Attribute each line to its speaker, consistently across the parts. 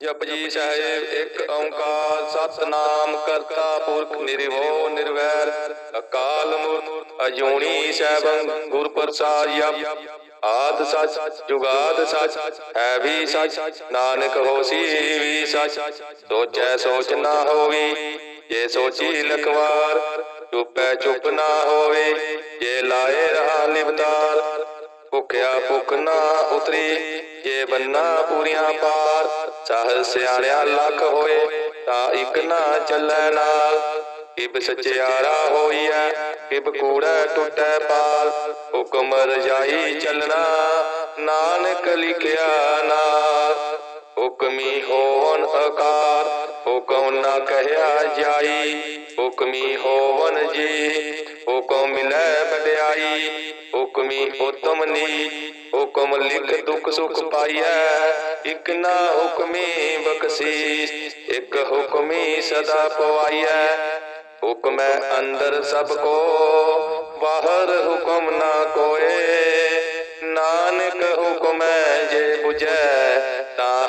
Speaker 1: ਜਪਜੀ ਸਾਹਿਬ ਇੱਕ ਓੰਕਾਰ, ਸਤਨਾਮ ਕਰਤਾ ਪੁਰਖ ਨਿਰਭਉ ਨਿਰਵੈਰ, ਅਕਾਲ ਮੂਰਤ ਅਜੂਨੀ ਸੈਭੰ ਗੁਰ ਪ੍ਰਸਾਦ ਜਪ ਆਦ ਸਚ, ਜੁਗਾਦ ਸਚ, ਹੈ ਵੀ ਸਚ, ਨਾਨਕ ਹੋਸੀ ਵੀ ਸਚ। ਸੋਚੈ ਸੋਚ ਨਾ ਹੋਵੇ, ਜੇ ਸੋਚੀ ਲਖਵਾਰ, ਚੁੱਪੈ ਚੁੱਪ ਨਾ ਹੋਵੇ, ਜੇ ਲਾਏ ਰਹਾ ਲਿਵਤਾਰ ਭੁਖਿਆ ਭੁਖ ਨਾ ਉਤਰੀ, ਜੇ ਬੰਨਾ ਪੂਰੀਆਂ ਪਾਰ ਚਾਹ ਸਿਆਣਿਆ ਲੱਖ ਹੋਏ, ਤਾਂ ਇੱਕ ਨਾ ਚੱਲੈ ਨਾਲ। ਇਬ ਸਚਿਆਰਾ ਹੋਈਐ ਇਬ ਕੂੜੈ ਟੁੱਟੈ ਪਾਲ। ਹੁਕਮ ਰਜਾਈ ਚੱਲਣਾ, ਨਾਨਕ ਲਿਖਿਆ ਨਾਲ। ਹੁਕਮੀ ਹੋਵਨ ਆਕਾਰ ਹੁਕਮ ਨਾ ਕਹਿਆ ਜਾਈ। ਹੁਕਮੀ ਹੋਵਨ ਜੀ, ਹੁਕਮ ਮਿਲੈ ਵਡਿਆਈ। ਹੁਕਮੀ ਉਤਮ ਨੀ, ਹੁਕਮ ਲਿਖ ਦੁਖ ਸੁਖ ਪਾਈਐ। ਇਕ ਨਾ ਹੁਕਮੀ ਬਖਸ਼ੀਸ਼, ਇਕ ਹੁਕਮੀ ਸਦਾ ਪਵਾਈਐ। ਹੁਕਮੈ ਅੰਦਰ ਸਭ ਕੋ, ਬਾਹਰ ਹੁਕਮ ਨਾ ਕੋਏ। ਨਾਨਕ ਹੁਕਮੈ ਜੇ 부ਜੈ ਤਾ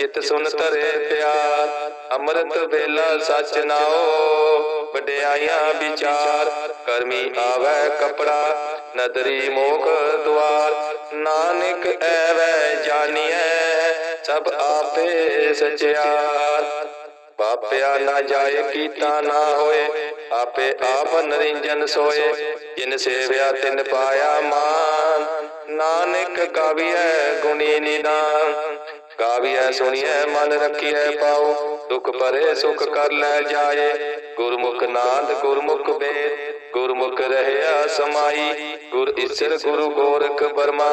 Speaker 1: ਜਿਤ ਸੁਨ ਧਰੇ ਪਿਆਰ, ਅੰਮ੍ਰਿਤ ਵੇਲਾ ਸਚ ਨਾਓ ਵਡਿਆਈਆਂ ਵਿਚਾਰ, ਕਰਮੀ ਆਵੈ ਕਪੜਾ, ਨਦਰੀ ਮੋਖ ਦੁਆਰ, ਨਾਨਕ ਐਵੈ ਜਾਣੀਐ ਸਭ ਆਪੇ ਸਚਿਆਰ। ਪਾਪਿਆ ਨਾ ਜਾਏ ਕੀਤਾ ਨਾ ਹੋਏ, ਆਪੇ ਆਪ ਨਰਿੰਜਨ ਸੋਏ, ਜਿਨ ਸੇਵਿਆ ਤਿਨ ਪਾਇਆ ਮਾਨ। ਨਾਨਕ ਗਾਵੀਐ ਗੁਣੀ ਨਿਦਾਨ ਗਾਵੀਐ, ਸੁਣੀਐ, ਮਨ ਰੱਖੀਐ ਪਾਉ ਦੁਖ ਪਰੇ ਸੁਖ ਕਰ ਲੈ ਜਾਏ। ਗੁਰਮੁਖ ਨਾਦ, ਗੁਰਮੁਖ ਵੇਦ ਗੁਰਮੁਖ ਰਹਿਆ ਸਮਾਈ, ਗੁਰ ਈਸ਼ਰ, ਗੁਰੂ ਗੋਰਖ ਬਰਮਾ,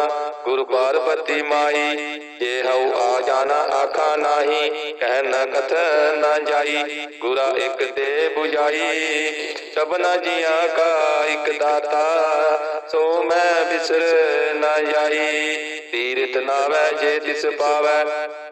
Speaker 1: ਗੁਰ ਪਾਰਬਤੀ ਮਾਈ। ਜੇ ਹਉ ਆ ਜਾਣਾ ਆਖਾ ਨਾਹੀ, ਕਹਿ ਨ ਕਥ ਨਾ ਜਾਈ, ਗੁਰਾ ਇੱਕ ਦੇ 부ਜਾਈ ਸਭਨਾ ਜੀਆਂ ਕਾ ਇੱਕ ਦਾਤਾ, ਸੋ ਮੈਂ ਬਿਸਰ ਨਾ ਜਾਈ। ਤੀਰਤ ਨਾਵੈ ਜੇ ਤਿਸ ਪਾਵੈ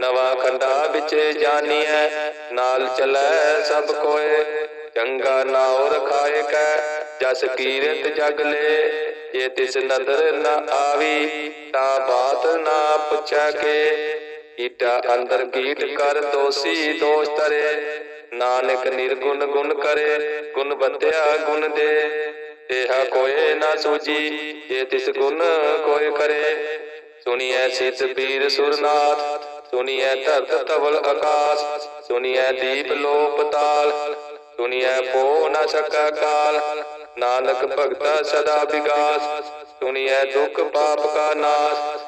Speaker 1: ਨਵਾਂ ਖੰਡਾ ਵਿੱਚ ਜਾਨੀਐ, ਨਾਲ ਚਲੈ ਸਭ ਕੋਏ। ਚੰਗਾ ਨਾਉ ਰਖਾਏ ਕੈ, ਜਸ ਕੀਰਤ ਜਗ ਲੈ। ਜੇ ਤਿਸ ਨਦਰ ਨ ਆਵੀ, ਤਾਂ ਬਾਤ ਨਾ ਪੁੱਛੈ ਕੇ। ਕੀਟਾ ਅੰਦਰ ਕੀਟ ਕਰ ਦੋਸੀ ਦੋਸ਼ ਤਰੇ ਨਾਨਕ ਨਿਰਗੁਣ ਗੁਣ ਕਰੇ, ਗੁਣ ਬੰਦਿਆ ਗੁਣ ਦੇ। ਇਹਾ ਕੋਏ ਨਾ ਸੂਜੀ, ਜੇ ਤਿਸ ਗੁਣ ਕੋਏ ਕਰੇ। ਸੁਣੀਐ ਸਿੱਧ ਪੀਰ ਸੁਰਨਾਥ ਸੁਣੀਐ ਧਰਤ ਤਵਲ ਆਕਾਸ਼, ਸੁਣੀਐ ਦੀਪ ਲੋਪ ਤਾਲ, ਸੁਣੀਐ ਪੋ ਨ ਸਕਾ ਕਾਲ। ਨਾਨਕ ਭਗਤਾ ਸਦਾ ਵਿਗਾਸ, ਸੁਣੀਐ ਦੁਖ ਪਾਪ ਕਾ ਨਾਸ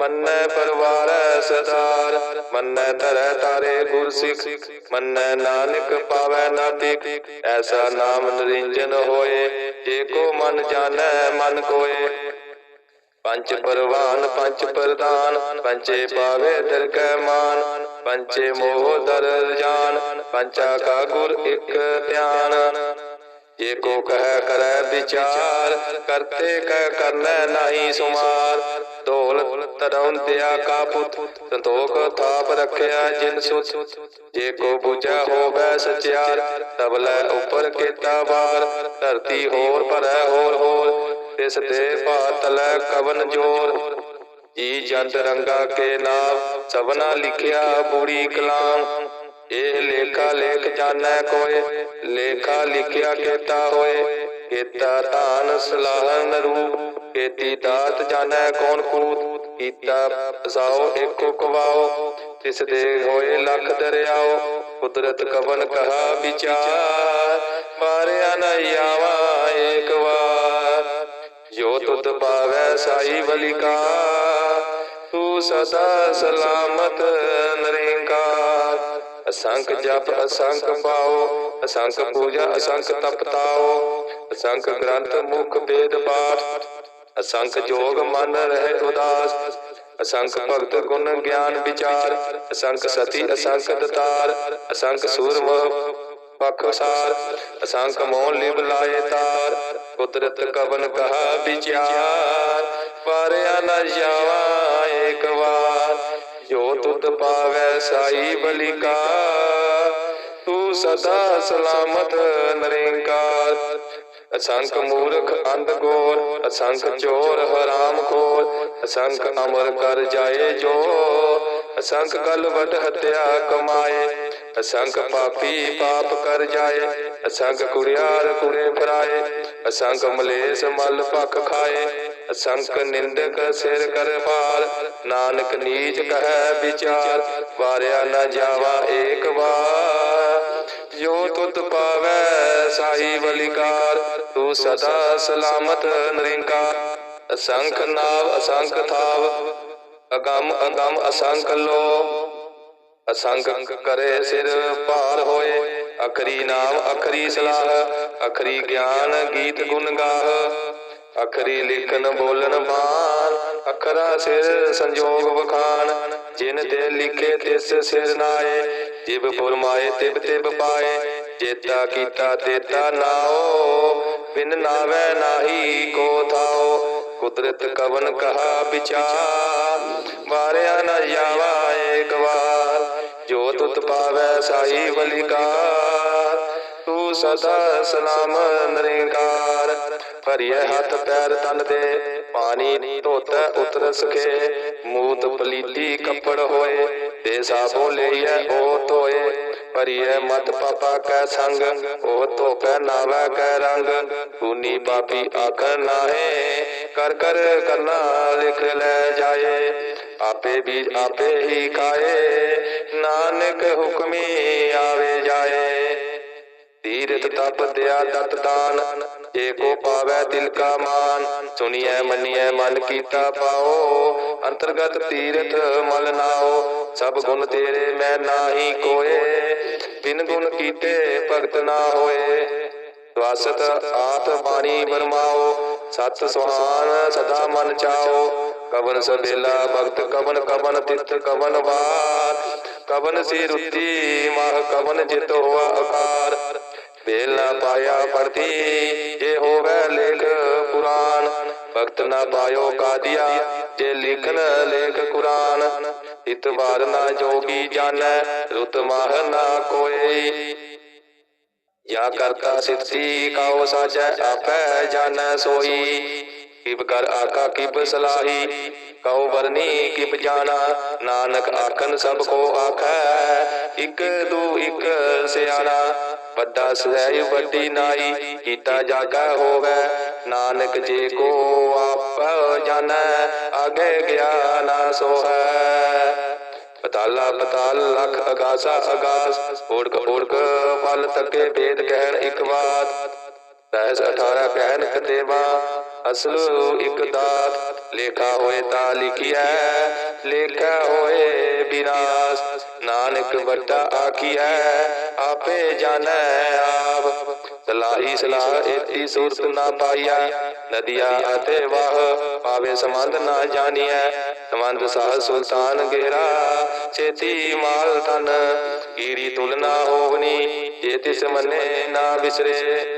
Speaker 1: ਮੰਨੈ ਪਰਵਾਰੈ ਸਦਾਰ ਮੰਨੈ ਧਰੈ ਤਾਰੇ ਗੁਰ ਸਿੱਖ ਮੰਨੈ ਨਾਨਕ ਪਾਵੈ ਨਾ ਐਸਾ ਨਾਮ ਨਰਿੰਜਨ ਹੋਏ, ਜੇ ਕੋ ਮਨ ਜਾਣੈ ਮਨ ਕੋਏ। ਪੰਚ ਪਰਵਾਨ ਪੰਚ ਪ੍ਰਦਾਨ ਪੰਚੇ ਪਾਵੇ ਦਰ ਕੈ ਮਾਨ ਪੰਚੇ ਮੋਹ ਦਰ ਜਾਨ ਪੰਚਾ ਕਾ ਗੁਰ ਇਕ ਧਿਆਨ। ਜੇ ਕੋ ਕਹਿ ਕਰੈ ਵਿਚਾਰ, ਕਰਤੇ ਕਹਿ ਕਰਨੈ ਨਾਹੀ ਸੁਮਾਰ ਢੋਲ ਤਰੌਂਦਿਆ ਕਾ ਪੁੱਤ, ਸੰਤੋਖ ਥਾਪ ਰੱਖਿਆ ਜਿਨ ਸੁਤ। ਜੇ ਕੋ ਬੁਝਾ ਹੋਵੇ ਸਚਿਆਰ ਤਬਲੇ ਉੱਪਰ ਕੀਤਾ ਬਾਰ ਧਰਤੀ ਹੋਰ ਭਰੈ ਹੋਰ ਹੋਰ, ਤਿਸ ਦੇ ਭਾਤਲੈ ਕਵਨ ਜੋਰ। ਜੀ ਜੰਤ ਰੰਗਾ ਕੇ ਨਾਮ ਸਭਨਾ ਲਿਖਿਆ ਬੂੜੀ ਕਲਾਮ। ਇਹ ਲੇਖਾ ਲੇਖ ਜਾਣੈ ਕੋਏ, ਲੇਖਾ ਲਿਖਿਆ ਕੀਤਾ ਹੋਏ। ਕੀਤਾ ਧਾਨ ਸਲਾਹਨ ਰੂਪ ਕੀਤੀ ਦਾਤ ਜਾਣੈ ਕੌਣ ਕੂਤ, ਕੀਤਾ ਸਾਓ ਏਕੋ ਕਵਾਓ ਤਿਸ ਦੇ ਹੋਏ ਲੱਖ ਦਰਿਆਓ ਕੁਦਰਤ ਕਵਨ ਕਹਾ ਵਿਚਾਰ, ਮਾਰਿਆ ਨ ਆਵਾ ਏਕ ਵਾਰ। ਜੋ ਤੁਧ ਪਾਵੈ ਸਾਈ ਬਲਿਕਾ ਤੂੰ ਸਦਾ ਸਲਾਮਤ ਨਰੇਂਕਾਰ। ਅਸੰਖ ਜਪ, ਅਸੰਖ ਪਾਓ, ਅਸੰਖ ਪੂਜਾ, ਅਸੰਖ ਤਪਤਾਓ ਅਸੰਖ ਗ੍ਰੰਥ ਮੁਖ ਵੇਦ ਪਾਠ। ਅਸੰਖ ਜੋਗ ਮਨ ਰਹਿ ਉਦਾਸ। ਅਸੰਖ ਭਗਤ ਗੁਣ ਗਿਆਨ ਵਿਚਾਰ। ਅਸੰਖ ਸਤੀ ਅਸੰਖ ਦਤਾਰ। ਅਸੰਖ ਸੂਰਮ ਪਖਸਾਰ ਅਸੰਖ ਮੋਹ ਲਿਵ ਲਾਏ ਤਾਰ। ਕੁਦਰਤ ਕਵਨ ਕਹਾ ਵਿਚਾਰ। ਪਾਰਿਆ ਨ ਜਾਵਾ ਏਕ ਵਾਰ। ਜੋ ਤੁਧ ਪਾਵੈ ਸਾਈ ਬਲਿਕਾ ਤੂੰ ਸਦਾ ਸਲਾਮਤ ਨਰੇਕਾਰ। ਅਸੰਖ ਮੂਰਖ ਅੰਧ ਗੋਰ, ਅਸੰਖ ਚੋਰ ਹਰਾਮ ਖੋਰ, ਅਸੰਖ ਅਮਰ ਕਰ ਜਾਏ ਜੋ ਅਸੰਖ ਗਲ ਹਤਿਆ ਕਮਾਏ, ਅਸੰਖ ਪਾਪੀ ਪਾਪ ਕਰ ਜਾਏ, ਅਸੰਖ ਕੁੜਿਆਰ ਕੁੜੇ ਫਰਾਏ, ਅਸੰਖ ਮਲੇਸ ਮਲ ਭਖ ਖਾਏ, ਅਸੰਖ ਨਿੰਦਕ ਸਿਰ ਕਰ ਭਾਰ, ਨਾਨਕ ਨੀਚ ਕਹੈ ਵਿਚਾਰ, ਵਾਰਿਆ ਨਾ ਜਾਵਾ ਏਕ ਵਾਰ। ਜੋ ਤੁਧ ਪਾਵੈ ਸਾਈ ਬਲਿਕਾਰ ਤੂੰ ਸਦਾ ਸਲਾਮਤ ਨਰਿੰਕਾਰ। ਅਸੰਖ ਨਾਵ ਅਸੰਖ ਥਾਵ, ਅਗੰਮ ਅਗੰਮ ਅਸੰਖ ਲੋ। ਅਸੰਖ ਕਰੇ ਸਿਰ ਭਾਰ ਹੋਏ, ਅਖਰੀ ਨਾਮ ਅਖਰੀ ਸਲਾਹ, ਅਖਰੀ ਗਿਆਨ ਗੀਤ ਗੁਣ ਗਾਹ। ਅਖਰੀ ਲਿਖਨ ਬੋਲਨ ਬਾਣ ਅਖਰਾ ਸਿਰ ਸੰਜੋਗ ਵਖਾਨ ਜਿਨ ਤੇ ਲਿਖੇ ਤਿਸ ਸਿਰ ਨਾਏ ਜਿਬ ਫੁਰਮਾਏ, ਤਿਬ ਤਿਬ ਪਾਏ, ਜੇਤਾ ਕੀਤਾ ਤੇਤਾ ਨਾਓ ਬਿਨ ਨਾਵੇ ਨਾਹੀ ਕੋ ਥਾਓ ਕੁਦਰਤ ਕਵਨ ਕਹਾ ਵਿਚਾਰ, ਵਾਰਿਆ ਨਾ ਜਾਵਾ ਏਕ ਵਾਰ ਜੋ ਤੁਤ ਪਾਵੈ ਸਾਈ ਬਲਿਕਾਰ ਸਦਾ ਸਲਾਮ ਨਰੇਂਕਾਰ। ਭਰੀਏ ਹੱਥ ਪੈਰ ਤਨ ਦੇ, ਪਾਣੀ ਧੋਤੈ ਉਤਰ ਸਕੇ ਮੂਤ ਪਲੀਤੀ ਕੱਪੜ ਹੋਏ ਤੇ ਸਾਬੋ ਲਈਐ ਉਹ ਧੋਏ। ਭਰੀਏ ਮਤ ਪਾਪਾ ਕੈ ਸੰਗ ਉਹ ਧੋਪੈ ਨਾਵੈ ਕੈ ਰੰਗ। ਪੂਨੀ ਪਾਪੀ ਆਖ ਨਾਹੇ, ਕਰ ਕਰ ਕਰਨਾ ਲਿਖ ਲੈ ਜਾਏ। ਆਪੇ ਵੀ ਆਪੇ ਹੀ ਖਾਏ, ਨਾਨਕ ਹੁਕਮੀ ਤੀਰਥ ਤਪ ਦਿਆ ਦਤ ਦਾਨ, ਜੇ ਪਾਵੈ ਦਿਲ ਕਾ ਮਾਨ। ਸੁਣੀਐ, ਮੰਨੀਐ, ਮਨ ਕੀਤਾ ਪਾਓ, ਅੰਤਰਗਤ ਤੀਰਥ ਮਲ ਨਾਓ। ਸਭ ਗੁਣ ਤੇਰੇ ਮੈਂ ਨਾਹੀ ਕੋਏ, ਬਿਨ ਗੁਣ ਕੀਤੇ ਭਗਤ ਨਾ ਹੋਏ। ਸਵਾਸਤ ਆਤ ਬਾਣੀ ਬਰਮਾਓ ਸਤ ਸੁਹਾਨ ਸਦਾ ਮਨ ਚਾਓ। ਕਵਨ ਸਬੇਲਾ ਭਗਤ, ਕਵਨ ਕਵਨ ਤਿਤ ਕਵਨ ਵਾਰ। ਕਵਨ ਸੀ ਰੁੱਤੀ ਮਾਹ ਕਵਨ ਜਿਤ ਹੋਆ ਵੇਲ ਪਾਇਆ ਪਰਤੀ ਜੇ ਹੋਵੇ ਲੇਖ ਕੁਰਾਨ ਭਗਤ ਨਾ ਪਾਇਓ ਕਾਦੀਆ, ਜੇ ਲਿਖਨ ਲੇਖ ਕੁਰਾਨ। ਇਤਵਾਰ ਨਾ ਜੋਗੀ ਜਾਣੈ, ਰੁਤ ਮਾਹ ਨਾ ਕੋਈ। ਯਾ ਕਰਤਾ ਸਿੱਧੀ ਕਾਉ ਸਾਚੈ ਆਪੈ ਜਾਣੈ ਸੋਈ। ਕਿਬ ਕਰ ਆਕਾ ਕਿਬ ਸਲਾਹੀ, ਕਉ ਵਰਨੀ, ਕਿਬ ਜਾਣਾ। ਨਾਨਕ ਆਖਨ ਸਭ ਕੋ ਆਖੈ, ਇਕ ਦੂ ਇਕ ਸਿਆਣਾ। ਵੱਡਾ ਸਹਿ ਵੱਡੀ ਨਾਈ, ਕੀਤਾ ਜਾਗਾ ਹੋਵੇ। ਨਾਨਕ ਜੇ ਕੋ ਆਪ ਜਾਣੈ ਆਗੇ ਗਿਆ ਸੋਹੈ। ਪਤਾਲਾ ਪਤਾਲ, ਲਖ ਅਗਾਸਾ ਅਗਾਸ ਓੜਕ ਓੜਕ ਫਲ ਤੱਕੇ ਵੇਦ ਕਹਿਣ ਇੱਕ ਬਾਤ ਰਹਿਸ 18 ਕਹਿਣ ਕਤੇਵਾ ਅਸਲ ਇੱਕ ਦਾਤ। ਲੇਖਾ ਹੋਏ ਤਾਂ ਲਿਖਿਆ ਲੇਖਾ ਹੋਏ ਬਿਨਾਸ ਨਾਨਕ ਵੱਡਾ ਆਖੀਐ ਆਪੇ ਜਾਣੈ ਆਪ। ਸਲਾਹੀ ਸਲਾਹ ਏਤੀ ਸੂਰਤ ਨਾ ਪਾਈਆ। ਨਦੀਆ ਅਤੇ ਵਾਹ ਪਾਵੇ ਸੰਬੰਧ ਨਾ ਜਾਣੀਐ। ਸੰਬੰਧ ਸਾਹ ਸੁਲਤਾਨ ਗੇਰਾ ਛੇਤੀ ਮਾਲ ਤਨ ਕੀੜੀ ਤੁਲਨਾ ਹੋਵਨੀ, ਜੇ ਤਿਸ ਮੰਨੇ ਨਾ ਵਿਸਰੇ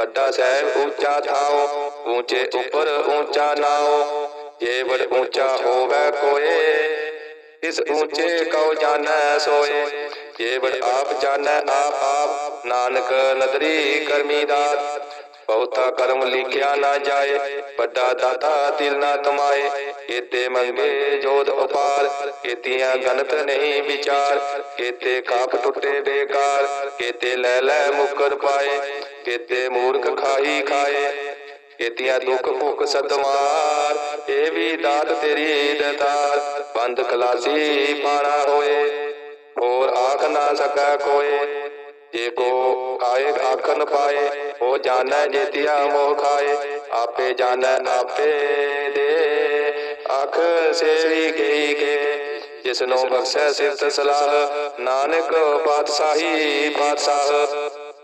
Speaker 1: ਵੱਡਾ ਸਹਿਬ ਉੱਚਾ ਥਾਓ, ਉੱਚੇ ਉੱਪਰ ਉੱਚਾ ਨਾਓ ਜੇ ਵਡ ਉੱਚਾ ਹੋਵੇ ਕੋਏ, ਇਸ ਉੱਚੇ ਕਉ ਜਾਣੈ ਸੋਏ ਜੇ ਵਡ ਆਪ ਜਾਣੈ ਆਪ ਆਪ, ਨਾਨਕ ਨਦਰੀ ਕਰਮੀ ਦਾਤ, ਬਹੁਤਾ ਕਰਮ ਲਿਖਿਆ ਨਾ ਜਾਏ, ਵੱਡਾ ਦਾਤਾ ਦਿਲ ਨਾ ਤਮਾਏ, ਕੀਤੇ ਮੰਗੇ ਜੋਤ ਉਪਾਰ, ਕੀਤੀਆਂ ਗਨਤ ਨਹੀਂ ਵਿਚਾਰ, ਕੀਤੇ ਕਾਪ ਟੁੱਟੇ ਬੇਕਾਰ, ਕੀਤੇ ਲੈ ਲੈ ਮੁਕਰ ਪਾਏ ਕੀਤੇ ਮੂਰਖ ਖਾਈ ਖਾਏ, ਕੀਤੀਆਂ ਦੁੱਖ ਭੁੱਖ ਸਦਮਾਰ ਇਹ ਵੀ ਦਾਤ ਤੇਰੀ ਦਤਾਰ, ਬੰਦ ਖਲਾਸੀ ਪਾਣਾ ਹੋਏ, ਹੋਰ ਆਖ ਨਾ ਸਕੈ ਕੋਏ, ਜੇ ਕੋ ਆਏ ਆਖਨ ਪਾਏ ਉਹ ਜਾਣੈ ਜੇਤਿਆ ਮੋਹ ਖਾਏ, ਆਪੇ ਜਾਣੈ ਆਪੇ ਦੇ ਅੱਖ ਸੇਵੀ ਗਈ ਕੇ ਜਿਸ ਨੂੰ ਬਖਸ਼ੈ ਸਿਫਤ ਸਲਾਹ, ਨਾਨਕ ਪਾਤਸ਼ਾਹੀ ਪਾਤਸ਼ਾਹ।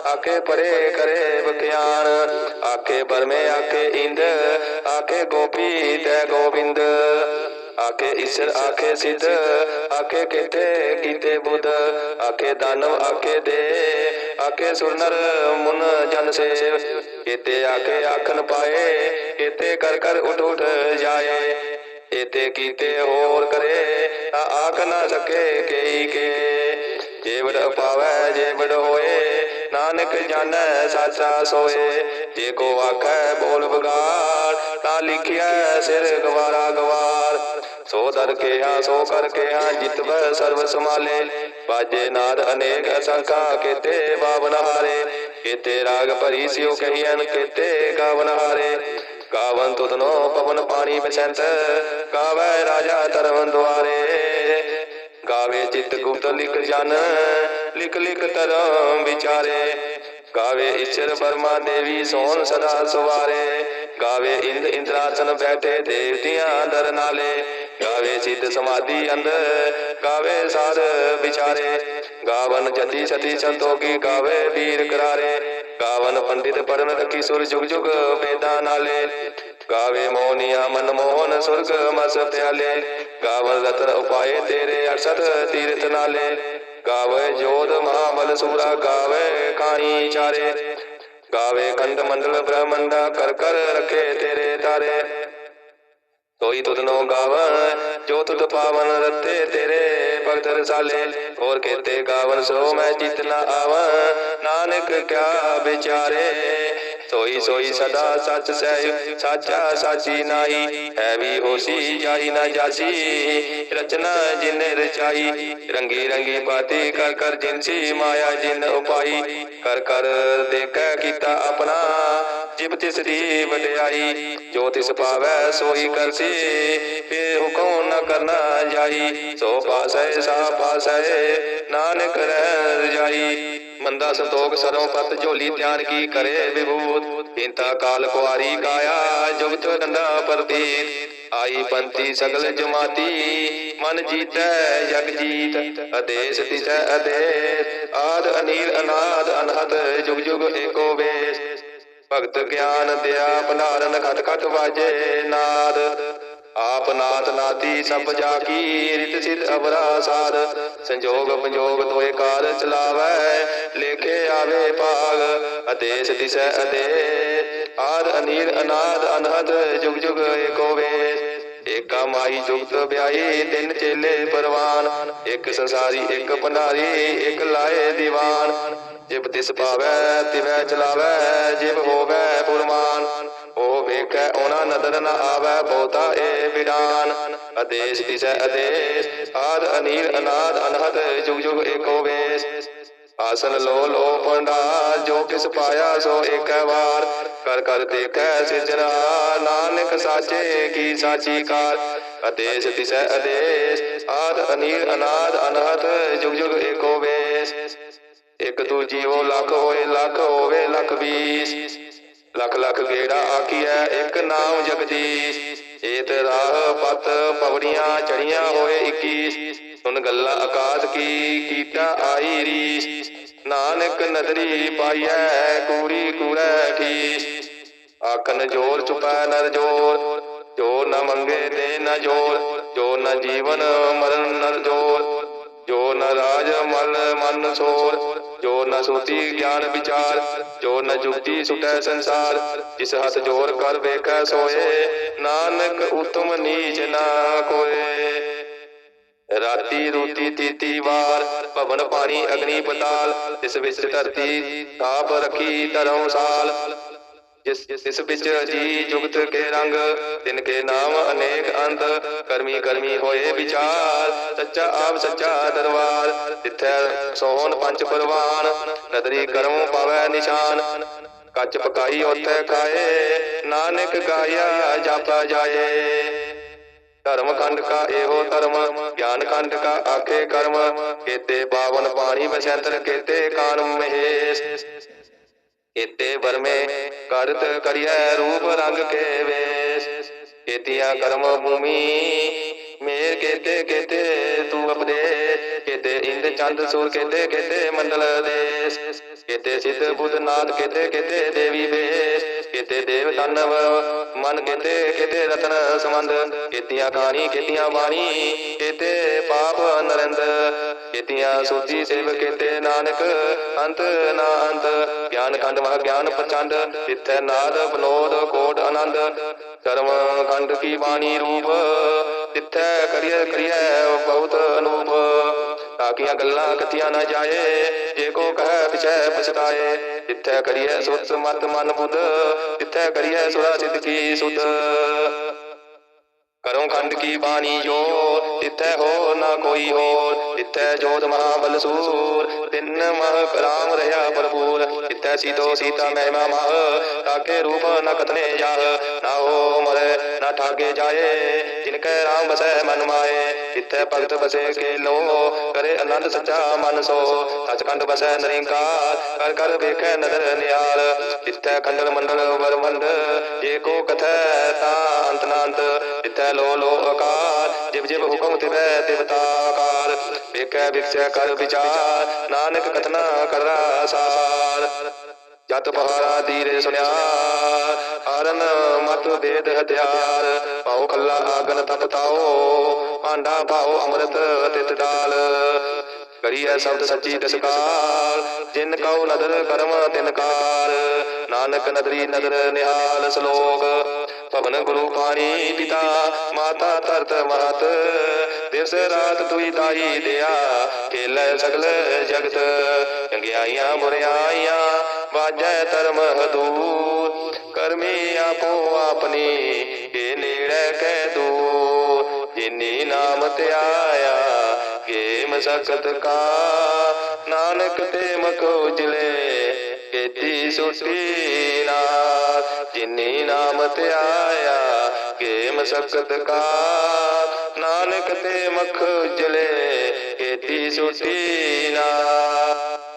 Speaker 1: ਆਖੇ ਪਰੇ ਕਰੇ ਬਖਿਆਨ। ਆਖੇ ਬਰਮੇ, ਆਖੇ ਇੰਦ, ਆਖੇ ਗੋਪੀ ਤੈ ਗੋਬਿੰਦ। ਆਖੇ ਈਸ਼ਰ, ਆਖੇ ਸਿੱਧ, ਆਖੇ ਕਿਤੇ ਕੀਤੇ ਬੁੱਧ। ਆਖੇ ਦਾਨਵ, ਆਖੇ ਦੇ, ਆਖੇ ਸੁਰਨਰ ਮੁਨ, ਜਨ ਸੇਵ ਕੀਤੇ ਆਖੇ ਆਖਨ ਪਾਏ ਕੀਤੇ ਕਰ ਕਰ ਉਠ ਉਠ ਜਾਏ। ਇਤੇ ਕੀਤੇ ਹੋਰ ਕਰੇ, ਤਾਂ ਆਖ ਨਾ ਸਕੇ ਕਈ ਕੇ। ਜੇਵੜ ਪਾਵੈ ਜੇਵੜ ਹੋਏ ਨਾਨਕ ਜਾਣੈ ਸਾਚਾ ਸੋਏ, ਜੇ ਕੋ ਆਖੈ ਬੋਲ ਬਗਾੜ ਤਾਂ ਲਿਖਿਆ ਸਿਰ ਗਵਾਰਾ ਗਵਾਰ। ਸੋ ਦਰ ਕੇ ਹਾਂ ਸੋ ਕਰ ਕੇ ਜਿਤਵੈ ਸਰਬ ਸਮਾਲੇ ਬਾਜੇ ਨਾਦ ਅਨੇਕ ਅਸੰਖਾ, ਕੀਤੇ ਬਾਵਨ ਹਾਰੇ। ਕੀਤੇ ਰਾਗ ਭਰੀ ਸਿਉ ਕਹੀਐਨ, ਕੀਤੇ ਗਾਵਨ ਹਾਰੇ। ਗਾਵਨ ਤੁਧਨੋ ਪਵਨ ਪਾਣੀ ਬਸੰਤ ਗਾਵੇ ਰਾਜਾ ਧਰਮ ਦੁਆਰੇ। ਗਾਵੇ ਚਿਤ ਗੁਪਤ ਲਿਖ ਜਨ ਲਿਖ ਲਿਖ ਧਰਮ ਵਿਚਾਰੇ। ਗਾਵੇ ਈਸ਼ਰ ਬਰਮਾ ਦੇਵੀ ਸੋਨ ਸਦਾ ਸਵਾਰੇ। ਗਾਵੇ ਇੰਦ ਇੰਦਰਾਸਨ ਬੈਠੇ ਦੇਵਤਿਆਂ ਦਰ ਨਾਲੇ। ਗਾਵੇ ਸਿੱਧ ਸਮਾਧੀ ਅੰਦਰ, ਗਾਵੇ ਸਾਰ ਵਿਚਾਰੇ। ਗਾਵਨ ਜਤੀ ਸਤੀ ਸੰਤੋਗੀ ਗਾਵੇ ਵੀਰ ਕਰਾਰੇ। ਗਾਵਨ ਪੰਡਿਤ ਪੜਨ ਰਖੀ ਸੁਰ ਜੁਗ ਜੁਗ ਵੇਦਾਂ ਨਾਲੇ। ਗਾਵੇ ਮੋਨੀਆ ਮਨ ਮੋਹਨ ਸੁਰਗ ਮਸ ਪਿਆਲੇ ਗਾਵਨ ਰਤਨ ਉਪਾਏ ਤੇਰੇ ਅਰਸਤ ਤੀਰਥ ਨਾਲੇ। ਗਾਵੇ ਜੋਧ ਮਹਾਬਲ ਸੂਰਾ ਗਾਵੇ ਕਾਹੀ ਚਾਰੇ। ਗਾਵੇ ਖੰਡ ਮੰਡਲ ਬ੍ਰਹਮੰਡਾ ਕਰ ਕਰ ਰਖੇ ਤੇਰੇ ਤਾਰੇ। ਤੋਈ ਤੁਧਨੋ ਗਾਵਨ ਜੋ ਤੁਧ ਪਾਵਨ ਰਤੇ ਤੇਰੇ ਭਗਤ ਰਸਾਲੇ। ਹੋਰ ਕੇਤੇ ਗਾਵਨ ਸੋ ਮੈਂ ਜਿਤ ਨ ਨਾਨਕ ਕਿਆ ਵਿਚਾਰੇ। ਸੋਈ ਸੋਈ ਸਦਾ ਸੱਚ ਸਹਿ ਸਾਚਾ ਸਾਚੀ ਨਾਈ ਹੈ ਵੀ ਹੋਸੀ ਜਾਈ ਨਾ ਜਾਸੀ। ਰਚਨਾ ਜਿਨੇ ਰਚਾਈ, ਰੰਗੀ ਰੰਗੀ ਬਾਤੀ ਕਰ ਕਰ ਜਿਨਸੀ ਮਾਇਆ ਜਿਨ ਉਪਾਈ। ਕਰ ਕਰ ਦੇਖੈ ਕੀਤਾ ਆਪਣਾ ਜਿਬ ਤਿਸ ਦੀ ਵਡਿਆਈ, ਜੋ ਤਿਸ ਪਾਵੈ ਸੋਈ ਕਰਸੀ, ਫੇ ਹੁਕਮ ਨ ਕਰਨਾ ਜਾਈ। ਸੋ ਪਾਸੈ, ਸਾ ਪਾਸੈ, ਨਾਨਕ ਰਹਿ ਰਜਾਈ ਮੰਦਾ ਸੰਤੋਖ ਸਰੋਂ ਪਤ ਝੋਲੀ ਧਿਆਨ ਕੀ ਕਰੇ ਵਿਭੂਤ? ਪਿੰਤਾ ਕਾਲ ਕੁਆਰੀ ਕਾਇਆ, ਜੁਗਤ ਡੰਡਾ ਪ੍ਰਤੀਤ ਆਈ ਪੰਤੀ ਸਗਲ ਜਮਾਤੀ, ਮਨ ਜੀਤੈ ਜਗ ਜੀਤ। ਅਦੇਸ ਤਿਸੈ ਅਦੇਸ ਆਦ ਅਨੀਲ ਅਨਾਦ ਅਨਹਦ, ਜੁਗ ਜੁਗ ਏਕੋ ਵੇਸ। ਭਗਤ ਗਿਆਨ ਦਿਆ ਭੰਡਾਰਨ ਖਟ ਖਟ ਵਾਜੇ ਨਾਦ। ਆਪ ਨਾਥ ਨਾਤੀ ਸਭ ਜਾ ਕੀ ਰਿਤ ਸਿਧ ਅਵਰਾ ਸਾਧ ਸੰਜੋਗ ਪੰਜੋਗ ਤੋਏ ਕਾਰ ਚਲਾਵੈ, ਲੇਖੇ ਆਵੇ ਭਾਗ। ਅਦੇਸ ਦਿਸੈ ਅਦੇ ਆਦ ਅਨੀਲ ਅਨਾਦ ਅਨਹਦ, ਜੁਗ ਜੁਗ ਏਕੋ ਵੇਸ। ਏਕਾ ਮਾਈ ਜੁਗਤ ਵਿਆਹੀ, ਤਿੰਨ ਚੇਲੇ ਪਰਵਾਨ। ਇੱਕ ਸੰਸਾਰੀ, ਇੱਕ ਭੰਡਾਰੀ, ਇੱਕ ਲਾਏ ਦੀਵਾਨ। ਜਿਬ ਤਿਸ ਪਾਵੈ ਤਿਵੈ ਚਲਾਵੈ, ਜਿਬ ਹੋਵੈ ਪੁਰਮਾਨ। ਉਹ ਵੇਖੈ, ਉਹਨਾਂ ਨਦਰ ਨ ਆਵੈ, ਬਹੁਤਾ ਏ ਵਿਡਾਨ। ਅਦੇਸ ਦਿਸੈ ਅਦੇਸ ਆਦ ਅਨੀਲ, ਅਨਾਦ, ਅਨਹਦ, ਜੁਗ ਜੁਗ ਏਕੋ ਵੇਸ। ਆਸਨ ਲੋ ਲੋ ਪੰਡਾ, ਜੋ ਕਿਸ ਪਾਇਆ ਸੋ ਏਕ ਵਾਰ। ਕਰ ਕਰ ਦੇਖੈ ਸਿਜਰਾ, ਨਾਨਕ ਸਾਚੇ ਕੀ ਸਾਚੀ ਕਾਰ। ਅਦੇਸ ਦਿਸੈ ਅਦੇਸ ਆਦ ਅਨੀਲ ਅਨਾਦ ਅਨਹਦ, ਜੁਗ ਜੁਗ ਏਕੋ ਵੇਸ। ਇੱਕ ਤੂ ਜੀਵੋ ਲੱਖ ਹੋਏ, ਲੱਖ ਹੋਵੇ ਲੱਖ ਵੀਸ ਲੱਖ ਲੱਖ ਗੇੜਾ ਆਖੀਐ, ਇੱਕ ਨਾਮ ਜਗਦੀਸ਼। ਏਤ ਰਾਹ ਪਤ ਪਵੜੀਆਂ ਚੜੀਆਂ ਹੋਏ 21 ਸੁਨ ਗੱਲਾਂ ਆਕਾਸ਼ ਕੀ, ਕੀਤਾ ਆਈ ਰੀਸ। ਨਾਨਕ ਨਦਰੀ ਪਾਈਐ ਕੂੜੀ ਕੂੜੈ ਠੀਸ। ਆਖਨ ਜੋਰ ਚੁਪੈ ਨਰ ਜੋਰ, ਜੋ ਨ ਮੰਗੇ ਦੇ ਨ ਜੋਰ, ਜੋ ਨ ਜੀਵਨ ਮਰਨ ਨਰ ਜੋਰ। ਜੋ ਨ ਰਾਜ ਮਲ ਮਨ ਸੋਰ, ਜੋ ਨ ਸੁਤੀ ਗਿਆਨ ਵਿਚਾਰ, ਜੋ ਨ ਜੁਗਤੀ ਸੁਟੈ ਸੰਸਾਰ। ਜਿਸ ਹੱਥ ਜੋਰ ਕਰ ਵੇਖੈ ਸੋਏ, ਨਾਨਕ ਉਤਮ ਨੀਚ ਨਾ ਕੋਏ। ਰਾਤੀ ਰੋਟੀ ਤੀਤੀ ਵਾਰ, ਭਵਨ ਪਾਣੀ ਅਗਨੀ ਪਤਾਲ ਇਸ ਵਿੱਚ ਧਰਤੀ ਤਾਪ ਰੱਖੀ ਧਰਮ ਸਾਲ ਜਿਸ ਇਸ ਵਿੱਚ ਜੀ ਜੁਗਤ ਕੇ ਰੰਗ, ਤਿਨ ਕੇ ਨਾਮ ਅਨੇਕ ਅੰਤ, ਕਰਮੀ ਕਰਮੀ ਹੋਏ ਵਿਚਾਰ। ਸੱਚਾ ਆਪ ਸੱਚਾ ਦਰਬਾਰ ਤਿੱਥੈ ਸੋਹਣ ਪੰਜ ਪਰਵਾਨ, ਨਦਰੀ ਕਰਮ ਪਾਵੈ ਨਿਸ਼ਾਨ। ਕੱਚ ਪਕਾਈ ਉਥੇ ਖਾਏ, ਨਾਨਕ ਗਾਇਆ ਜਾਪਾ ਜਾਏ। ਧਰਮ ਖੰਡ ਕਾ ਇਹੋ ਧਰਮ, ਗਿਆਨ ਖੰਡ ਕਾ ਆਖੇ ਕਰਮ, ਕੇਤੇ ਪਾਵਨ ਪਾਣੀ ਬਸੰਤਰ ਕੇਤੇ ਕਾਨ ਮਹੇਸ਼। ਇਤੇ ਵਰਮੇ ਕਰਤ ਕਰਿਐ ਰੂਪ ਰੰਗ ਕੇ ਵੇਸ। ਕੇਤੀਆਂ ਕਰਮ ਭੂਮੀ, ਮੇਰ ਕੇਤੇ ਕੇਤੇ ਤੂੰ ਅਪਦੇ ਕੇਤੇ ਇੰਦ ਚੰਦ ਸੂਰ ਕੇਤੇ ਕੇਤੇ ਮੰਡਲ ਦੇਸ। ਕੇਤੇ ਸਿੱਧ ਬੁੱਧ ਨਾਦ ਕੇਤੇ ਕੇਤੇ ਦੇਵੀ ਵੇਸ। ਕੇਤੇ ਦੇਵ ਤਨਵ ਮਨ ਕੇਤੇ ਕੇਤੇ ਰਤਨ ਸਮੰਦ ਕੇਤੀਆਂ ਕਹਾਣੀ, ਕੇਤੀਆਂ ਬਾਣੀ, ਕੇਤੇ ਪਾਪ ਨਰਿੰਦ ਕੇਤੀਆਂ ਸੋਧੀ ਸੇਵ, ਕੇਤੇ ਨਾਨਕ, ਅੰਤ ਨਾ ਅੰਤ ਗਿਆਨ ਖੰਡ ਮਹਾ ਗਿਆਨ ਪ੍ਰਚੰਡ ਤਿੱਥੈ ਨਾਦ ਬਨੋਦ ਕੋਟ ਆਨੰਦ, ਕਰਮ ਖੰਡ ਕੀ ਬਾਣੀ ਰੂਪ, ਤਿੱਥੈ ਕਰਿਐ ਕਰਿਐ ਬਹੁਤ ਅਨੂਪ ਤਾਕੀਆਂ ਗੱਲਾਂ ਕਥੀਆਂ ਨਾ ਜਾਏ, ਜੇ ਕੋ ਕਹੈ ਪਿਛੈ ਪਛਤਾਏ। ਤਿੱਥੈ ਕਰਿਐ ਸੁਤ ਮਤ ਮਨ ਬੁੱਧ ਤਿੱਥੈ ਕਰਿਐ ਸੁਰਾ ਸਿੱਧ ਕੀ ਸੁਧ। ਕਰੋ ਖੰਡ ਕੀ ਬਾਣੀ ਜੋ ਤਿੱਥੈ ਹੋ ਨਾ ਕੋਈ ਹੋਰ ਤਿੱਥੈ ਜੋਤ ਮਹਾਬਲ ਸੂਰ। ਤਿੰਨ ਮਹ ਕਰਾਮ ਰਹਾ ਭਰਪੂਰ ਤਿੱਥੈ ਸੀਤੋ ਸੀਤਾ ਮਹਿਮਾ ਮਹ। ਤਾਕੇ ਰੂਪ ਨ ਕਤਨੇ ਜਾਹ, ਨਾ ਹੋ ਮਰੇ, ਨਾ ਠਾਗੇ ਜਾਏ। ਜਿਨ ਕੈ ਰਾਮ ਬਸੈ ਮਨ ਮਾਏ ਤਿੱਥੈ ਭਗਤ ਬਸੇ ਕੇ ਲੋ ਕਰੇ ਆਨੰਦ ਸੱਚਾ ਮਨ ਸੋ, ਸਚਖੰਡ ਬਸੈ ਨਰਿੰਕਾਰ। ਕਰ ਕਰ ਵੇਖੈ ਨਦਰ ਨਿਆਲ ਤਿੱਥੈ ਖੰਡਲ ਮੰਡਲ ਵਰਮੰਡ ਜੇ ਕੋ ਕਥੈ ਤਾ ਅੰਤ ਨਾ ਤਿੱਥੈ ਲੋ ਲੋ ਆਕਾਰ, ਜਿਵ ਜਿਵ ਹੁਕਮ ਤਿਵੈ ਤਿਵਤਾਕਾਰ ਵੇਖੈ ਵਿਖਸੈ ਕਰ ਵਿਚਾਰ, ਨਾਨਕ ਕਥਨਾ ਕਰਰਾ ਸਾਰ। ਜਤ ਪਹਾਰਾ ਦੀਰੇ ਸੁਨਿਆ ਹਰਨ ਮਤ ਵੇਦ ਹਥਿਆਰ। ਪਾਉ ਖੱਲਾ ਆਗਨ ਤਪਤਾਓ ਭਾਂਡਾ ਪਾਉ ਅੰਮ੍ਰਿਤ ਤਿਤ ਡਾਲ ਕਰੀਐ ਸ਼ਬਦ ਸੱਚੀ ਦਸਕਾਰ ਜਿਨ ਕਉ ਨਦਰ ਕਰਮ ਤਿਨ ਕਾਰ। ਨਾਨਕ ਨਦਰੀ ਨਦਰ ਨਿਹਾਲ ਸਲੋਕ, ਭਵਨ ਗੁਰੂ ਪਾਣੀ ਪਿਤਾ ਮਾਤਾ ਧਰਤ ਮਾਤ ਦਿਵਸ ਰਾਤ ਤੁਈ ਦਾਈ ਦਿਆ। ਖੇਲੇ ਸਗਲ ਜਗਤ ਚੰਗਿਆਈਆਂ ਬੁਰਿਆਈਆਂ ਵਾਜੈ ਧਰਮ ਹਦੂਰ ਕਰਮੀ ਆਪੋ ਆਪਣੀ ਇਹ ਨੇੜੇ ਕਹਿ ਦੂਰ ਜਿਨੀ ਨਾਮ ਧਿਆਇਆ ਕੇ ਮਸਕਤ ਕਾ। ਨਾਨਕ ਤੇ ਮਖ ਉਜਲੇ, ਕੀਤੀ ਸੁਟੀ ਨਾਥ ਜਿਨੀ ਨਾਮ ਧਿਆਇਆ ਕੇ ਮਸਕਤ ਕਾ। ਨਾਨਕ ਤੇ ਮਖ ਉਜਲੇ ਕੀਤੀ ਸੁਟੀ ਨਾਥ